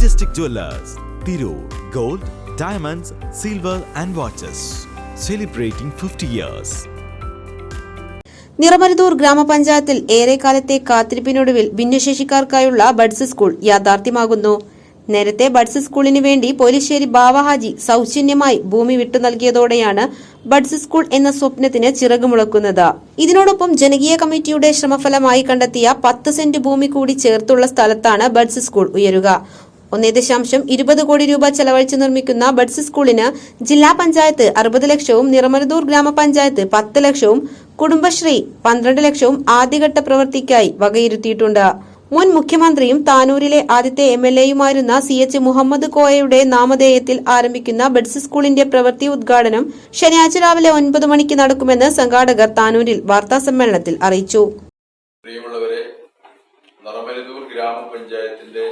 Majestic Jewellers Tirur gold diamonds silver and watches celebrating fifty years Niramaruthur ഗ്രാമപഞ്ചായത്തിൽ ഏറെക്കാലത്തെ കാത്തിരിപ്പിനൊടുവിൽ ഭിന്നശേഷിക്കാർക്കായുള്ള buds school യാഥാർത്ഥ്യമാകുന്നു. നേരത്തെ buds സ്കൂളിന് വേണ്ടി പോലിശ്ശേരി ബാവഹാജി സൗജന്യമായി ഭൂമി വിട്ടു നൽകിയതോടെയാണ് ബഡ്സ് സ്കൂൾ എന്ന സ്വപ്നത്തിന് ചിറകുമുളക്കുന്നത് ഇതിനോടൊപ്പം ജനകീയ കമ്മിറ്റിയുടെ ശ്രമഫലമായി കണ്ടെത്തിയ പത്ത് സെന്റ് ഭൂമി കൂടി ചേർത്തുള്ള സ്ഥലത്താണ് ബഡ്സ് സ്കൂൾ ഉയരുക. ഒന്നേ ദശാംശം ഇരുപത് കോടി രൂപ ചെലവഴിച്ച് നിർമ്മിക്കുന്ന ബഡ്സ് സ്കൂളിന് ജില്ലാ പഞ്ചായത്ത് അറുപത് ലക്ഷവും നിറമരുതൂർ ഗ്രാമപഞ്ചായത്ത് പത്ത് ലക്ഷവും കുടുംബശ്രീ പന്ത്രണ്ട് ലക്ഷവും ആദ്യഘട്ട പ്രവൃത്തിക്കായി വകയിരുത്തിയിട്ടുണ്ട്. മുൻ മുഖ്യമന്ത്രിയും താനൂരിലെ ആദ്യത്തെ എം എൽ എയുമായിരുന്ന സി എച്ച് മുഹമ്മദ് കോയയുടെ നാമധേയത്തിൽ ആരംഭിക്കുന്ന ബഡ്സ് സ്കൂളിന്റെ പ്രവൃത്തി ഉദ്ഘാടനം ശനിയാഴ്ച രാവിലെ ഒൻപത് മണിക്ക് നടക്കുമെന്ന് സംഘാടകർ താനൂരിൽ വാർത്താസമ്മേളനത്തിൽ അറിയിച്ചു. പ്രിയമുള്ളവരെ നറമരുതൂർ ഗ്രാമപഞ്ചായത്തിന്റെ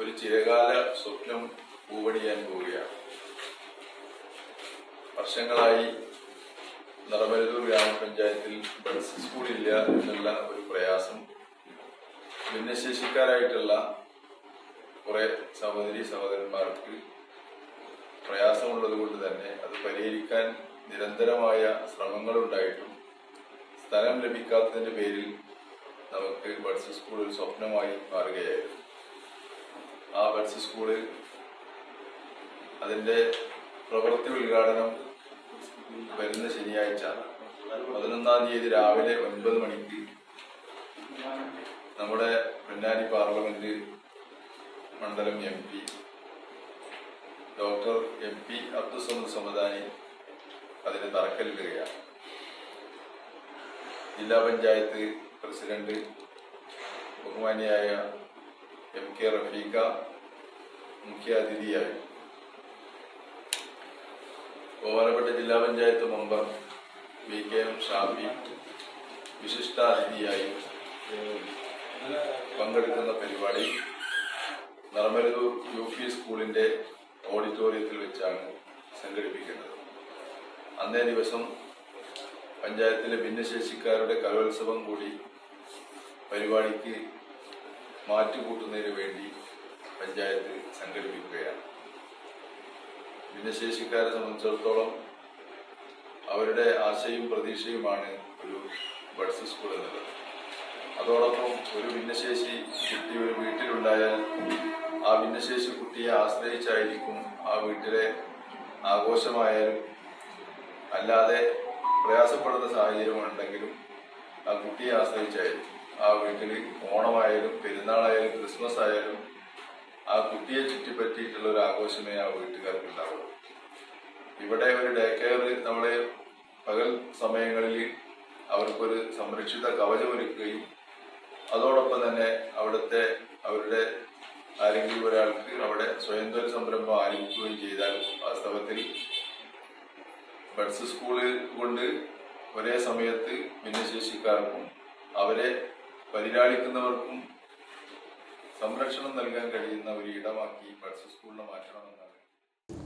ഒരു ചിരകാല സ്വപ്നം പൂവണിയാൻ പോവുകയാണ്. വർഷങ്ങളായി നറമരുതൂർ ഗ്രാമപഞ്ചായത്തിൽ ബഡ്സ് സ്കൂളില്ല എന്നുള്ള ഒരു പ്രയാസം ഭിന്നശേഷിക്കാരായിട്ടുള്ള കുറെ സഹോദരി സഹോദരന്മാർക്ക് പ്രയാസമുള്ളത് കൊണ്ട് തന്നെ അത് പരിഹരിക്കാൻ നിരന്തരമായ ശ്രമങ്ങളുണ്ടായിട്ടും സ്ഥലം ലഭിക്കാത്തതിന്റെ പേരിൽ നമുക്ക് ബഡ്സ് സ്കൂൾ ഒരു സ്വപ്നമായി മാറുകയായിരുന്നു. ആ ബഡ്സ് സ്കൂൾ അതിന്റെ പ്രവൃത്തി ഉദ്ഘാടനം വരുന്ന ശനിയാഴ്ച പതിനൊന്നാം തീയതി രാവിലെ ഒൻപത് മണിക്ക് നമ്മുടെ പൊന്നാനി പാർലമെന്റ് മണ്ഡലം M P doctor M P Abdussamad Samadani അതിന് തറക്കല്ലിടുകയാണ്. ജില്ലാ പഞ്ചായത്ത് പ്രസിഡന്റ് ബഹുമാനിയായ എം കെ റഫീഖ മുഖ്യാതിഥിയായി ബഹുമാനപ്പെട്ട ജില്ലാ panchayat member V K M Shafi വിശിഷ്ടാതിഥിയായി പങ്കെടുക്കുന്ന പരിപാടി നർമ്മരൂർ യു പി സ്കൂളിന്റെ ഓഡിറ്റോറിയത്തിൽ വെച്ചാണ് സംഘടിപ്പിക്കുന്നത്. അന്നേ ദിവസം പഞ്ചായത്തിലെ ഭിന്നശേഷിക്കാരുടെ കലോത്സവം കൂടി പരിപാടിക്ക് മാറ്റുകൂട്ടുന്നതിന് വേണ്ടി പഞ്ചായത്ത് സംഘടിപ്പിക്കുകയാണ്. ഭിന്നശേഷിക്കാരെ സംബന്ധിച്ചിടത്തോളം അവരുടെ ആശയും പ്രതീക്ഷയുമാണ് ഒരു ബഡ്സ് സ്കൂൾ എന്നുള്ളത്. അതോടൊപ്പം ഒരു ഭിന്നശേഷി കുട്ടി ഒരു വീട്ടിലുണ്ടായാൽ ആ ഭിന്നശേഷി കുട്ടിയെ ആശ്രയിച്ചായിരിക്കും ആ വീട്ടിലെ ആഘോഷമായാലും അല്ലാതെ പ്രയാസപ്പെടുന്ന സാഹചര്യം ഉണ്ടെങ്കിലും ആ കുട്ടിയെ ആശ്രയിച്ചായിരിക്കും. ആ വീട്ടിൽ ഓണമായാലും പെരുന്നാളായാലും ക്രിസ്മസ് ആയാലും ആ കുട്ടിയെ ചുറ്റിപ്പറ്റിയിട്ടുള്ള ഒരു ആഘോഷമേ ആ വീട്ടുകാർക്ക് ഉണ്ടാവുള്ളൂ ഇവിടെ ഒരു ഡേ കെയർ നമ്മളെ പകൽ സമയങ്ങളിൽ അവർക്കൊരു സംരക്ഷിത കവചമൊരുക്കുകയും അതോടൊപ്പം തന്നെ അവിടുത്തെ അവരുടെ ആരെങ്കിലും ഒരാൾക്ക് അവിടെ സ്വയം തൊഴിൽ സംരംഭം ആരംഭിക്കുകയും ചെയ്താൽ വാസ്തവത്തിൽ ബഡ്സ് സ്കൂളിൽ കൊണ്ട് ഒരേ സമയത്ത് ഭിന്നശേഷിക്കാർക്കും അവരെ പരിലാളിക്കുന്നവർക്കും സംരക്ഷണം നൽകാൻ കഴിയുന്ന ഒരു ഇടമാക്കി പഠിച്ച സ്കൂളിനെ മാറ്റണമെന്നാണ്.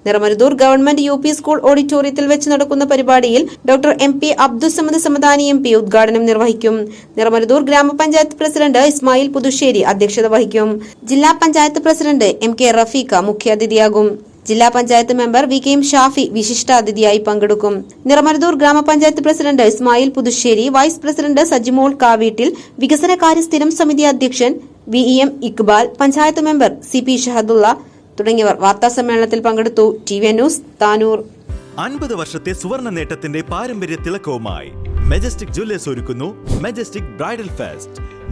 Niramaruthur government U P school ഓഡിറ്റോറിയത്തിൽ വെച്ച് നടക്കുന്ന പരിപാടിയിൽ doctor M P Abdussamad Samadani M P ഉദ്ഘാടനം നിർവഹിക്കും. നിറമരുതൂർ ഗ്രാമപഞ്ചായത്ത് പ്രസിഡന്റ് ഇസ്മായിൽ പുതുശ്ശേരി അധ്യക്ഷത വഹിക്കും. ജില്ലാ panchayat president M K Rafeeq മുഖ്യാതിഥിയാകും. ജില്ലാ panchayat member V K M Shafi വിശിഷ്ടാതിഥിയായി പങ്കെടുക്കും. നിറമരുതൂർ ഗ്രാമപഞ്ചായത്ത് president Ismail Puthussery vice president Sajimol Kaveettil വികസനകാര്യ സ്ഥിരം സമിതി അധ്യക്ഷൻ V E M Iqbal panchayat member C P Shahadulla തുടങ്ങിയവർ വാർത്താസമ്മേളനത്തിൽ പങ്കെടുത്തു. T V news Tanur. അൻപത് വർഷത്തെ സുവർണ നേട്ടത്തിന്റെ പാരമ്പര്യ തിളക്കവുമായി മെജസ്റ്റിക് ജ്വല്ലേഴ്സ് ഒരുക്കുന്നു Majestic bridal fest.